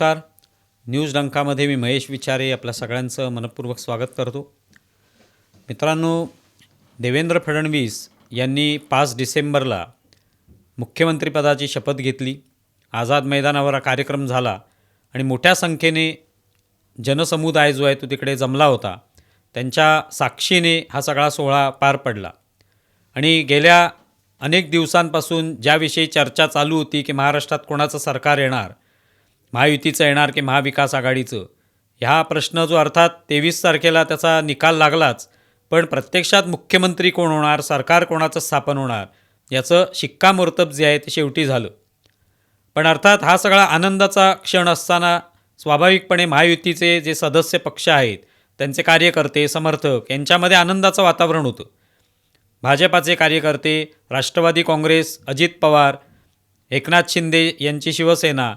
नमस्कार. न्यूज डंकामध्ये मी महेश विचारे आपल्या सगळ्यांचं मनपूर्वक स्वागत करतो. मित्रांनो देवेंद्र फडणवीस यांनी पाच डिसेंबरला मुख्यमंत्रीपदाची शपथ घेतली. आझाद मैदानावर हा कार्यक्रम झाला आणि मोठ्या संख्येने जनसमुदाय जो आहे तो तिकडे जमला होता. त्यांच्या साक्षीने हा सगळा सोहळा पार पडला. आणि गेल्या अनेक दिवसांपासून ज्याविषयी चर्चा चालू होती की महाराष्ट्रात कोणाचं सरकार येणार महायुतीचं येणार की महाविकास आघाडीचं? ह्या प्रश्न जो अर्थात तेवीस तारखेला त्याचा निकाल लागलाच पण प्रत्यक्षात मुख्यमंत्री कोण होणार सरकार कोणाचं स्थापन होणार याचं शिक्कामोर्तब जे आहे ते शेवटी झालं. पण अर्थात हा सगळा आनंदाचा क्षण असताना स्वाभाविकपणे महायुतीचे जे सदस्य पक्ष आहेत त्यांचे कार्यकर्ते समर्थक यांच्यामध्ये आनंदाचं वातावरण होतं. भाजपाचे कार्यकर्ते राष्ट्रवादी काँग्रेस अजित पवार एकनाथ शिंदे यांची शिवसेना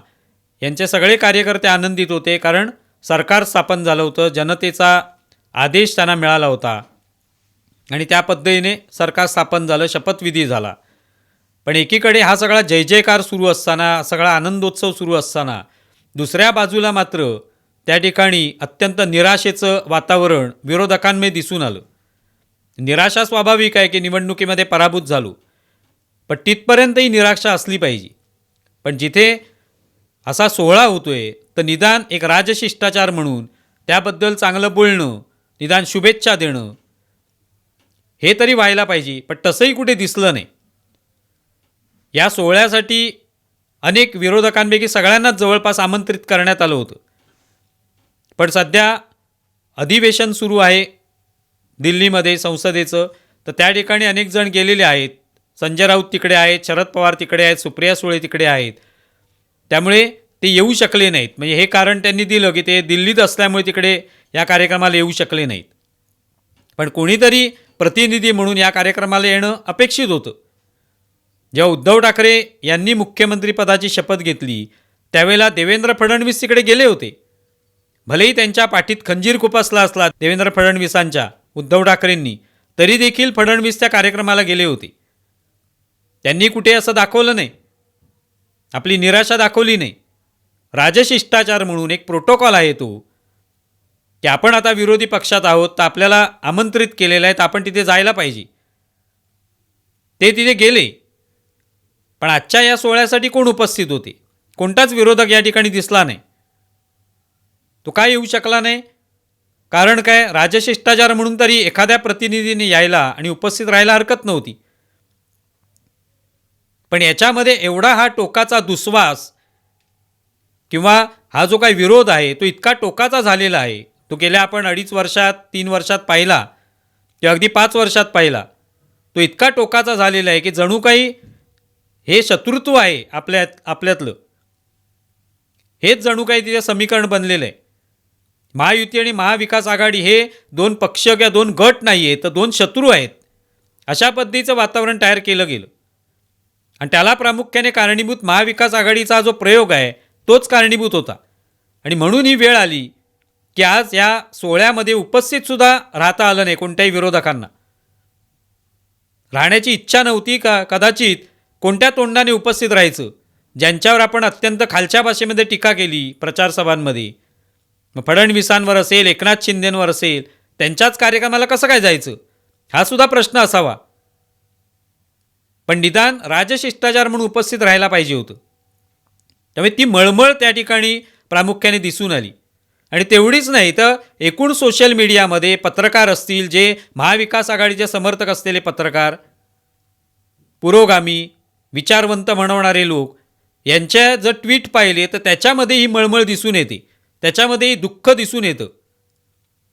यांचे सगळे कार्यकर्ते आनंदित होते कारण सरकार स्थापन झालं होतं जनतेचा आदेश त्यांना मिळाला होता. आणि त्या पद्धतीने सरकार स्थापन झालं शपथविधी झाला. पण एकीकडे हा सगळा जय जयकार सुरू असताना सगळा आनंदोत्सव सुरू असताना दुसऱ्या बाजूला मात्र त्या ठिकाणी अत्यंत निराशेचं वातावरण विरोधकांमध्ये दिसून आलं. निराशा स्वाभाविक आहे की निवडणुकीमध्ये पराभूत झालो. पण तिथपर्यंतही निराशा असली पाहिजे. पण जिथे असा सोहळा होतोय तर निदान एक राजशिष्टाचार म्हणून त्याबद्दल चांगलं बोलणं निदान शुभेच्छा देणं हे तरी व्हायला पाहिजे पण तसंही कुठे दिसलं नाही. या सोहळ्यासाठी अनेक विरोधकांपैकी सगळ्यांनाच जवळपास आमंत्रित करण्यात आलं होतं. पण सध्या अधिवेशन सुरू आहे दिल्लीमध्ये संसदेचं तर त्या ठिकाणी अनेक जण गेलेले आहेत. संजय राऊत तिकडे आहेत शरद पवार तिकडे आहेत सुप्रिया सुळे तिकडे आहेत. त्यामुळे ते येऊ शकले नाहीत. म्हणजे हे कारण त्यांनी दिलं की ते दिल्लीत असल्यामुळे तिकडे या कार्यक्रमाला येऊ शकले नाहीत. पण कोणीतरी प्रतिनिधी म्हणून या कार्यक्रमाला येणं अपेक्षित होतं. जेव्हा उद्धव ठाकरे यांनी मुख्यमंत्रीपदाची शपथ घेतली त्यावेळेला देवेंद्र फडणवीस तिकडे गेले होते. भलेही त्यांच्या पाठीत खंजीर खुपसला असला देवेंद्र फडणवीसांच्या उद्धव ठाकरेंनी तरी देखील फडणवीस त्या कार्यक्रमाला गेले होते. त्यांनी कुठे असं दाखवलं नाही. आपली निराशा दाखवली नाही. राजशिष्टाचार म्हणून एक प्रोटोकॉल आहे तो की आपण आता विरोधी पक्षात आहोत तर आपल्याला आमंत्रित केलेलं आहे तर आपण तिथे जायला पाहिजे. ते तिथे गेले. पण आजच्या या सोहळ्यासाठी कोण उपस्थित होते? कोणताच विरोधक या ठिकाणी दिसला नाही. तो काय येऊ शकला नाही? कारण काय? राजशिष्टाचार म्हणून तरी एखाद्या प्रतिनिधीने यायला आणि उपस्थित राहायला हरकत नव्हती. पण याच्यामध्ये एवढा हा टोकाचा दुस्वास किंवा हा जो काही विरोध आहे तो इतका टोकाचा झालेला आहे. तो गेल्या आपण अडीच वर्षात तीन वर्षात पाहिला किंवा अगदी पाच वर्षात पाहिला. तो इतका टोकाचा झालेला आहे की जणू काही हे शत्रुत्व आहे आपल्यात आपल्यातलं. हेच जणू काही तिथे समीकरण बनलेलं आहे. महायुती आणि महाविकास आघाडी हे दोन पक्ष किंवा दोन गट नाही आहेत तर दोन शत्रू आहेत. अशा पद्धतीचं वातावरण तयार केलं गेलं. आणि त्याला प्रामुख्याने कारणीभूत महाविकास आघाडीचा जो प्रयोग आहे तोच कारणीभूत होता. आणि म्हणून ही वेळ आली की आज या सोहळ्यामध्ये उपस्थितसुद्धा राहता आलं नाही कोणत्याही विरोधकांना. राहण्याची इच्छा नव्हती का कदाचित कोणत्या तोंडाने उपस्थित राहायचं ज्यांच्यावर आपण अत्यंत खालच्या भाषेमध्ये टीका केली प्रचारसभांमध्ये. मग फडणवीसांवर असेल एकनाथ शिंदेंवर असेल त्यांच्याच कार्यक्रमाला कसं काय जायचं? हा सुद्धा प्रश्न असावा. पण निदान राजशिष्टाचार म्हणून उपस्थित राहायला पाहिजे होतं. त्यामुळे ती मळमळ त्या ठिकाणी प्रामुख्याने दिसून आली. आणि तेवढीच नाही तर एकूण सोशल मीडियामध्ये पत्रकार असतील जे महाविकास आघाडीचे समर्थक असलेले पत्रकार पुरोगामी विचारवंत म्हणवणारे लोक यांच्या जर ट्विट पाहिले तर त्याच्यामध्ये ही मळमळ दिसून येते. त्याच्यामध्येही दुःख दिसून येतं.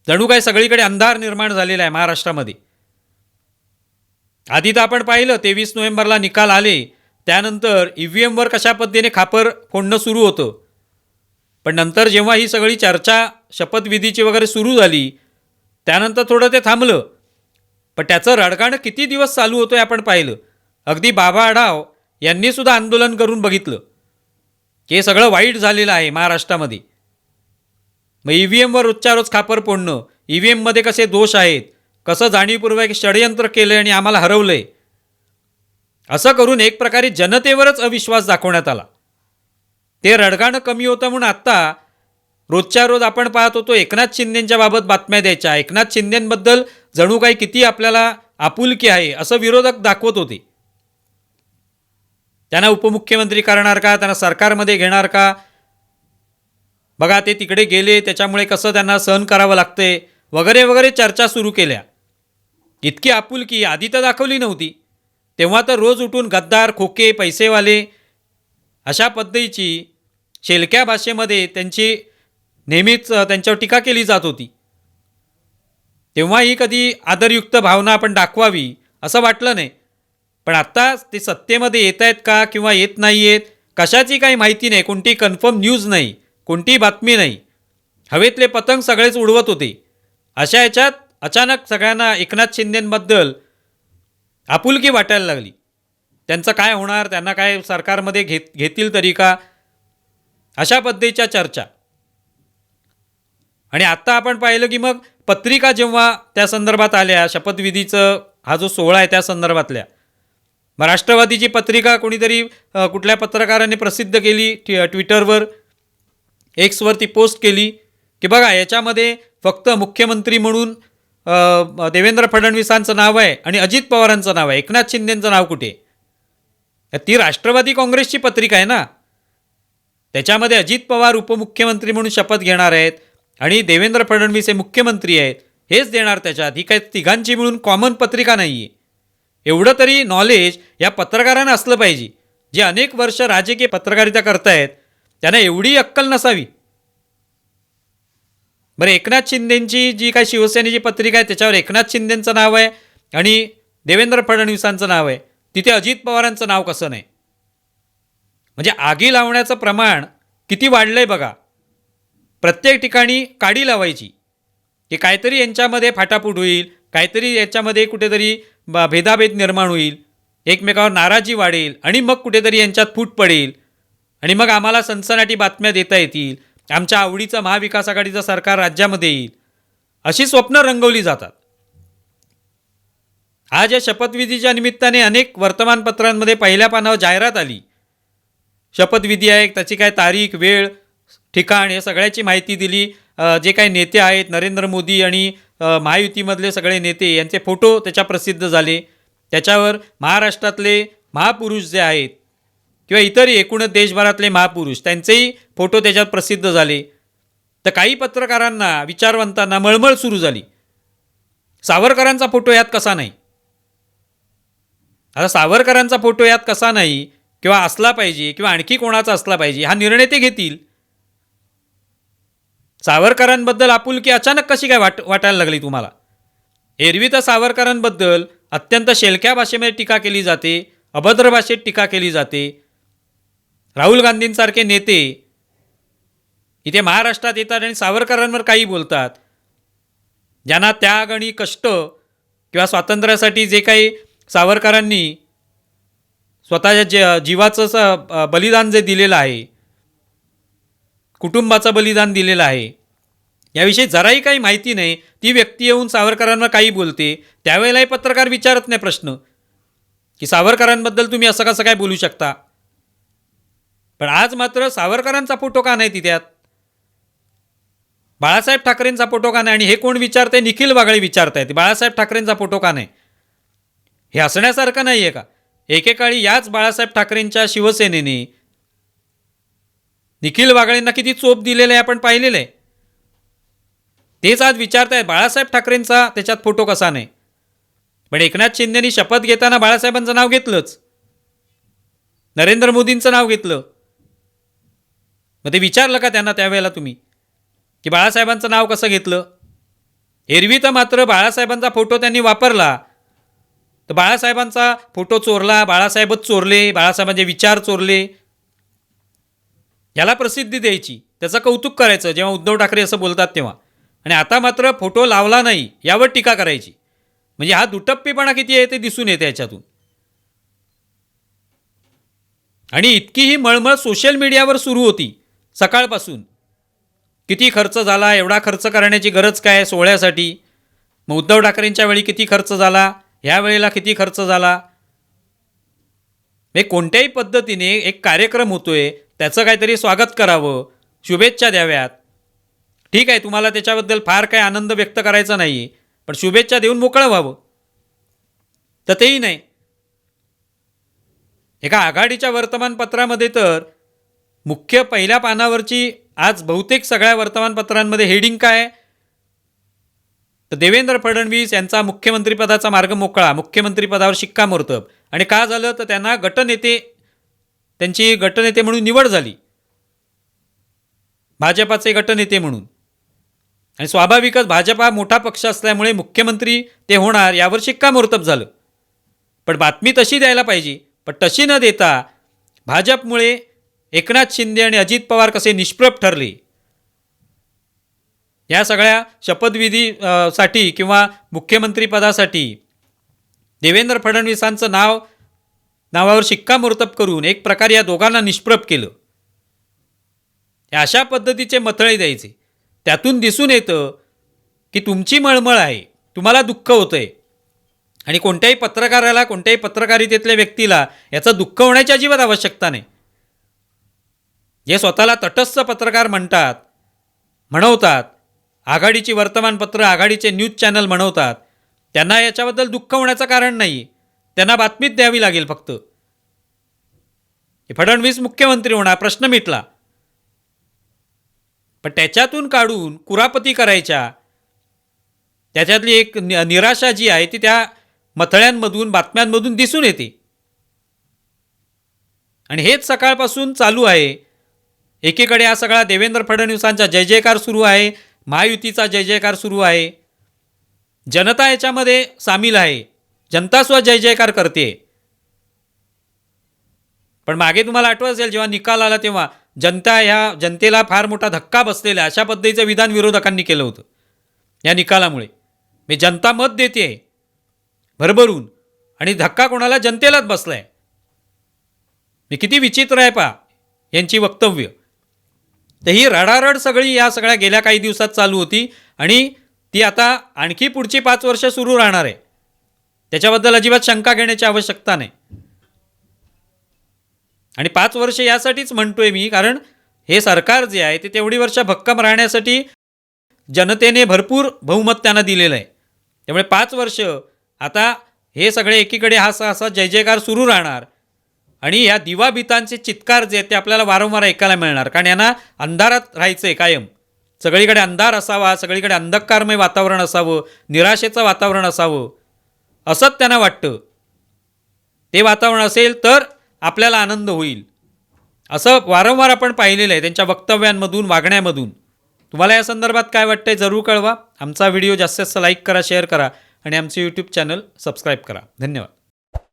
जणू काय सगळीकडे अंधार निर्माण झालेला आहे महाराष्ट्रामध्ये. आधी तर आपण पाहिलं तेवीस नोव्हेंबरला निकाल आले. त्यानंतर ई व्ही एमवर कशा पद्धतीने खापर फोडणं सुरू होतं? पण नंतर जेव्हा ही सगळी चर्चा शपथविधीची वगैरे सुरू झाली त्यानंतर थोडं ते थांबलं. पण त्याचं रडगाणं किती दिवस चालू होतं हे आपण पाहिलं. अगदी बाबा आढाव यांनीसुद्धा आंदोलन करून बघितलं. की हे सगळं वाईट झालेलं आहे महाराष्ट्रामध्ये. मग ई व्ही एमवर रोजच्या रोज खापर फोडणं ई व्ही एममध्ये कसे दोष आहेत? कसं जाणीवपूर्वक षडयंत्र केलं आणि आम्हाला हरवलं आहे असं करून एक प्रकारे जनतेवरच अविश्वास दाखवण्यात आला. ते रडगाणं कमी होतं म्हणून आत्ता रोजच्या रोज आपण पाहत होतो एकनाथ शिंदेंच्या बाबत बातम्या द्यायच्या. एकनाथ शिंदेंबद्दल जणू काही किती आपल्याला आपुलकी आहे असं विरोधक दाखवत होते. त्यांना उपमुख्यमंत्री करणार का? त्यांना सरकारमध्ये घेणार का? बघा ते तिकडे गेले त्याच्यामुळे कसं त्यांना सहन करावं लागतंय? वगैरे वगैरे चर्चा सुरू केल्या. इतकी आपुलकी आधी तर दाखवली नव्हती. तेव्हा तर रोज उठून गद्दार खोके पैसेवाले अशा पद्धतीची शेलक्या भाषेमध्ये त्यांची नेहमीच त्यांच्यावर टीका केली जात होती. तेव्हाही कधी आदरयुक्त भावना आपण दाखवावी असं वाटलं नाही. पण आत्ता ते सत्तेमध्ये येत आहेत का किंवा येत नाही आहेत कशाची काही माहिती नाही कोणती कन्फर्म न्यूज नाही कोणतीही बातमी नाही. हवेतले पतंग सगळेच उडवत होते. अशा याच्यात अचानक सगळ्यांना एकनाथ शिंदेंबद्दल आपुलकी वाटायला लागली. त्यांचं काय होणार त्यांना काय सरकारमध्ये घेत घेतील तरी का? अशा पद्धतीच्या चर्चा. आणि आत्ता आपण पाहिलं की मग पत्रिका जेव्हा त्या संदर्भात आल्या शपथविधीचं हा जो सोहळा आहे त्या संदर्भातल्या. मग राष्ट्रवादीची पत्रिका कोणीतरी कुठल्या पत्रकाराने प्रसिद्ध केली ट्वि ट्विटरवर? एक्सवरती पोस्ट केली की बघा याच्यामध्ये फक्त मुख्यमंत्री म्हणून देवेंद्र फडणवीसांचं नाव आहे आणि अजित पवारांचं नाव आहे. एकनाथ शिंदेंचं नाव कुठे? आहे? ती राष्ट्रवादी काँग्रेसची पत्रिका आहे ना? त्याच्यामध्ये अजित पवार उपमुख्यमंत्री म्हणून शपथ घेणार आहेत आणि देवेंद्र फडणवीस हे मुख्यमंत्री आहेत हेच देणार त्याच्यात ही काही तिघांची मिळून कॉमन पत्रिका नाही आहे एवढं तरी नॉलेज या पत्रकारांना असलं पाहिजे. जे अनेक वर्ष राजकीय पत्रकारिता करतायत त्यांना एवढी अक्कल नसावी. बरं एकनाथ शिंदेंची जी काय शिवसेनेची पत्रिका आहे त्याच्यावर एकनाथ शिंदेंचं नाव आहे आणि देवेंद्र फडणवीसांचं नाव आहे. तिथे अजित पवारांचं नाव कसं नाही? म्हणजे आगी लावण्याचं प्रमाण किती वाढलं आहे बघा. प्रत्येक ठिकाणी काडी लावायची. की काहीतरी यांच्यामध्ये फाटाफूट होईल काहीतरी याच्यामध्ये कुठेतरी भेदाभेद निर्माण होईल एकमेकावर नाराजी वाढेल आणि मग कुठेतरी यांच्यात फूट पडेल. आणि मग आम्हाला सनसनाटी बातम्या देता येतील. आमच्या आवडीचं महाविकास आघाडीचं सरकार राज्यामध्ये येईल. अशी स्वप्न रंगवली जातात. आज या शपथविधीच्या निमित्ताने अनेक वर्तमानपत्रांमध्ये पहिल्या पानावर जाहिरात आली. शपथविधी आहे त्याची काय तारीख वेळ ठिकाण हे सगळ्याची माहिती दिली. जे काही नेते आहेत नरेंद्र मोदी आणि महायुतीमधले सगळे नेते यांचे फोटो त्याच्या प्रसिद्ध झाले. त्याच्यावर महाराष्ट्रातले महापुरुष जे आहेत किंवा इतर एकूणच देशभरातले महापुरुष त्यांचेही फोटो त्याच्यात प्रसिद्ध झाले. तर काही पत्रकारांना विचारवंतांना मळमळ सुरू झाली. सावरकरांचा फोटो यात कसा नाही? आता सावरकरांचा फोटो यात कसा नाही किंवा असला पाहिजे किंवा आणखी कोणाचा असला पाहिजे हा निर्णय ते घेतील. सावरकरांबद्दल आपुलकी अचानक कशी काय वाट वाटायला लागली तुम्हाला? एरवी तर सावरकरांबद्दल अत्यंत शेलक्या भाषेमध्ये टीका केली जाते अभद्र भाषेत टीका केली जाते राहुल गांधींसारखे नेते इथे महाराष्ट्रात येतात आणि सावरकरांवर काही बोलतात. ज्यांना त्याग आणि कष्ट किंवा स्वातंत्र्यासाठी जे काही सावरकरांनी स्वतःच्या जे जीवाचं स बलिदान जे दिलेलं आहे कुटुंबाचं बलिदान दिलेलं आहे याविषयी जराही काही माहिती नाही. ती व्यक्ती येऊन सावरकरांवर काही बोलते. त्यावेळेलाही पत्रकार विचारत नाही प्रश्न की सावरकरांबद्दल तुम्ही असं कसं काय बोलू शकता? पण आज मात्र सावरकरांचा फोटो का नाही तिथ्यात? बाळासाहेब ठाकरेंचा फोटो का नाही? आणि हे कोण विचारते निखिल वागळे विचारतायत. बाळासाहेब ठाकरेंचा फोटो का नाही? हे असण्यासारखं नाही आहे का? एकेकाळी याच बाळासाहेब ठाकरेंच्या शिवसेनेने निखिल वागळेंना किती चोप दिलेलं आहे आपण पाहिलेलं. आहे तेच आज विचारतायत बाळासाहेब ठाकरेंचा त्याच्यात फोटो कसा नाही? पण एकनाथ शिंदेनी शपथ घेताना बाळासाहेबांचं नाव घेतलंच. नरेंद्र मोदींचं नाव घेतलं. मग ते विचारलं का त्यांना त्यावेळेला तुम्ही? की बाळासाहेबांचं नाव कसं घेतलं? एरवी तर मात्र बाळासाहेबांचा फोटो त्यांनी वापरला. तर बाळासाहेबांचा फोटो चोरला बाळासाहेबच चोरले बाळासाहेबांचे विचार चोरले. याला प्रसिद्धी द्यायची त्याचं कौतुक करायचं जेव्हा उद्धव ठाकरे असं बोलतात तेव्हा. आणि आता मात्र फोटो लावला नाही यावर टीका करायची. म्हणजे हा दुटप्पीपणा किती आहे ते दिसून येते याच्यातून. आणि इतकी ही मळमळ सोशल मीडियावर सुरू होती. सकाळपासून. किती खर्च झाला एवढा खर्च करण्याची गरज काय सोहळ्यासाठी? मग उद्धव ठाकरेंच्या वेळी किती खर्च झाला ह्या वेळेला किती खर्च झाला? हे कोणत्याही पद्धतीने एक कार्यक्रम होतोय त्याचं काहीतरी स्वागत करावं शुभेच्छा द्याव्यात. ठीक आहे तुम्हाला त्याच्याबद्दल फार काही आनंद व्यक्त करायचा नाही पण शुभेच्छा देऊन मोकळं व्हावं. तर तेही नाही. एका आघाडीच्या वर्तमानपत्रामध्ये तर मुख्य पहिल्या पानावरची आज बहुतेक सगळ्या वर्तमानपत्रांमध्ये हेडिंग काय तर देवेंद्र फडणवीस यांचा मुख्यमंत्रीपदाचा मार्ग मोकळा मुख्यमंत्रीपदावर शिक्कामोर्तब. आणि का झालं? तर त्यांना गटनेते त्यांची गटनेते म्हणून निवड झाली. भाजपाचे गटनेते म्हणून. आणि स्वाभाविकच भाजप हा मोठा पक्ष असल्यामुळे मुख्यमंत्री ते होणार यावर शिक्कामोर्तब झालं. पण बातमी तशी द्यायला पाहिजे. पण तशी न देता भाजपमुळे एकनाथ शिंदे आणि अजित पवार कसे निष्प्रभ ठरले? या सगळ्या शपथविधी साठी किंवा मुख्यमंत्रीपदासाठी देवेंद्र फडणवीसांचं नाव नावावर शिक्कामोर्तब करून एक प्रकारे या दोघांना निष्प्रभ केलं. हे अशा पद्धतीचे मथळे द्यायचे. त्यातून दिसून येतं की तुमची मळमळ आहे तुम्हाला दुःख होतं आहे आणि कोणत्याही पत्रकाराला कोणत्याही पत्रकारितेतल्या व्यक्तीला याचं दुःख होण्याची अजिबात आवश्यकता नाही. जे स्वतःला तटस्थ पत्रकार म्हणतात म्हणवतात. आघाडीची वर्तमानपत्र आघाडीचे न्यूज चॅनल म्हणवतात. त्यांना याच्याबद्दल दुःख होण्याचं कारण नाही. त्यांना बातमीच द्यावी लागेल फक्त. फडणवीस मुख्यमंत्री होणार प्रश्न मिटला. पण त्याच्यातून काढून कुरापती करायच्या त्याच्यातली एक निराशा जी आहे ती त्या मथळ्यांमधून बातम्यांमधून दिसून येते. आणि हेच सकाळपासून चालू आहे. एकीकडे हा सगळा देवेंद्र फडणवीसांचा जय जयकार सुरू आहे महायुतीचा जय जयकार सुरू आहे. जनता याच्यामध्ये सामील आहे. जनता सुद्धा जय जयकार करते. पण मागे तुम्हाला आठवत असेल जेव्हा निकाल आला तेव्हा जनता ह्या जनतेला फार मोठा धक्का बसलेला आहे. अशा पद्धतीचं विधान विरोधकांनी केलं होतं. या निकालामुळे. मी जनता मत देते. भरभरून. आणि धक्का कोणाला? जनतेलाच बसला आहे मी किती विचित्र आहे पा यांची वक्तव्य. तर ही रडारड सगळी या सगळ्या गेल्या काही दिवसात चालू होती आणि ती आता आणखी पुढची पाच वर्ष सुरू राहणार आहे. त्याच्याबद्दल अजिबात शंका घेण्याची आवश्यकता नाही. आणि पाच वर्ष यासाठीच म्हणतोय मी कारण हे सरकार जे आहे ते तेवढी वर्ष भक्कम राहण्यासाठी जनतेने भरपूर बहुमत त्यांना दिलेलं आहे. त्यामुळे पाच वर्ष आता हे सगळे एकीकडे हा असा जय जयकार सुरू राहणार. आणि या दिवाभितांचे चित्कार जे आहेत ते आपल्याला वारंवार ऐकायला मिळणार. कारण यांना अंधारात राहायचं आहे कायम. सगळीकडे अंधार असावा सगळीकडे अंधकारमय वातावरण असावं निराशेचं वातावरण असावं. असंच त्यांना वाटतं. ते वातावरण असेल तर आपल्याला आनंद होईल. असं वारंवार आपण पाहिलेलं आहे त्यांच्या वक्तव्यांमधून वागण्यामधून. तुम्हाला या संदर्भात काय वाटतंय जरूर कळवा. आमचा व्हिडिओ जास्तीत जास्त लाईक करा शेअर करा आणि आमचे यूट्यूब चॅनल सबस्क्राईब करा. धन्यवाद.